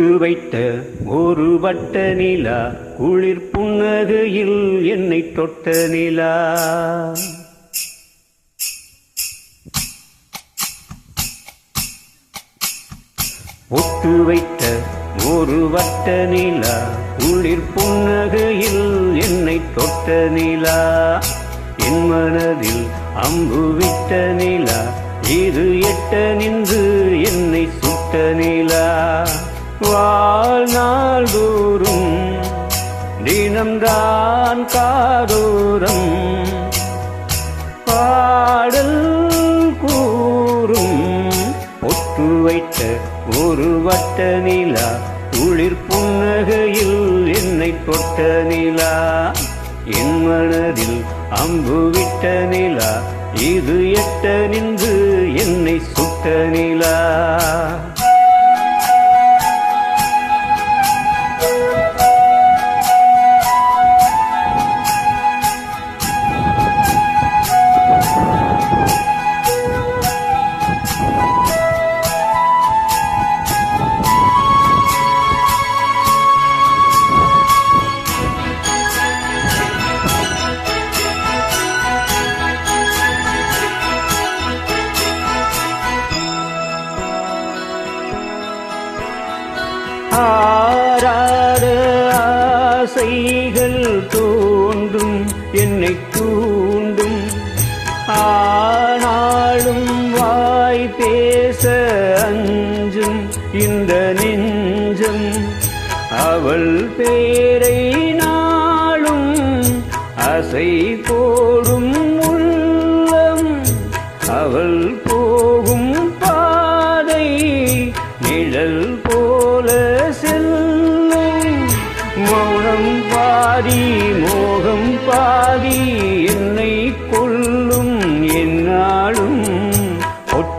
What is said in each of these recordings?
பொட்டு வைத்த ஒரு வட்ட நிலா குளிர் புன்னகையில் என்னை தொட்ட நிலா. ஒட்டு வைத்த ஒரு வட்ட நிலா குளிர் புன்னகையில் என்னை தொட்ட நிலா. என் மனதில் அம்பு விட்ட நிலா இது எட்ட நின்று என்னை சுட்ட நிலா. வாழ்நாள் தூரும் தினம்தான் காதூரம். பாடல் கூறும் பொட்டு வைத்த ஒரு வட்ட நிலா குளிர் புன்னகையில் என்னை தொட்ட நிலா. என் மனதில் அம்பு விட்ட நிலா இது எட்ட நின்று என்னை சுட்ட நிலா. ஆராத ஆசைகள் தோன்றும் என்னை தூண்டும். ஆனாலும் வாய் பேச அஞ்சும் இந்த நெஞ்சம். அவள் பேரை நாளும் அசை போடும்.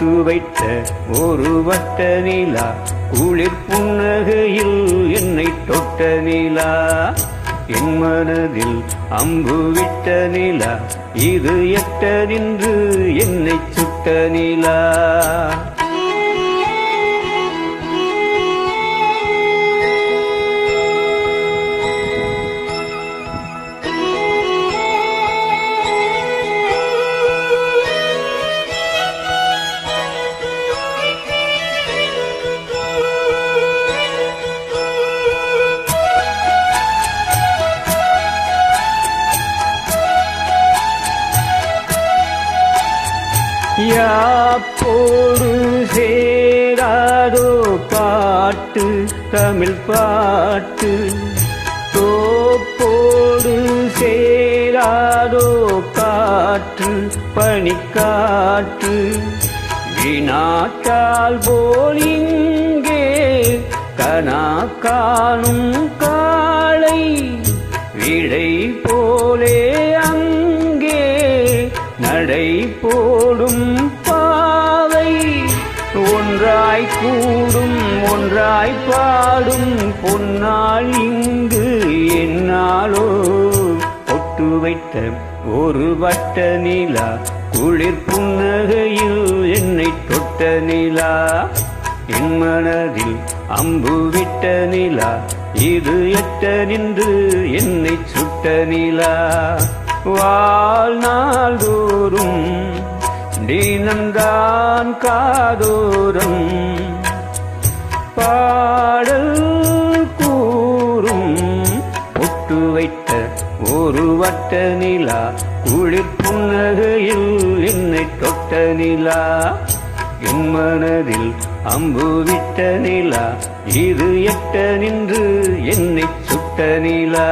போட்டு வைத்த ஒரு வட்ட நிலா குளிர் புன்னகையில் என்னை தொட்ட நிலா. என் மனதில் அம்பு விட்ட நிலா இது எட்ட நின்று என்னை சுட்ட நிலா. யாப்போடு சேராதோ பாட்டு தமிழ் பாட்டு. தோப்போடு சேராதோ காற்று பனிக்காற்று. வினாக்கால் போலிங்கே கனா காணும் காளை. விடை போலே அங்கே நடை போ ஒன்றாய் பாடும் பொன்னால் இங்கு என்னாலோ? ஒட்டு வைத்த ஒரு வட்ட நிலா குளிர் புன்னகையில் என்னை தொட்ட நிலா. என் மனதில் அம்பு விட்ட நிலா இது எட்ட நின்று என்னை சுட்ட நிலா. வாழ்நாள் தோறும் தினம்தான் காதோரம். பாடல் தொட்ட நிலா குளிர் புன்னகையில் என்னை தொட்ட நிலா. என் மனதில் அம்பு விட்ட நிலா இது எட்ட நின்று என்னை சுட்ட நிலா.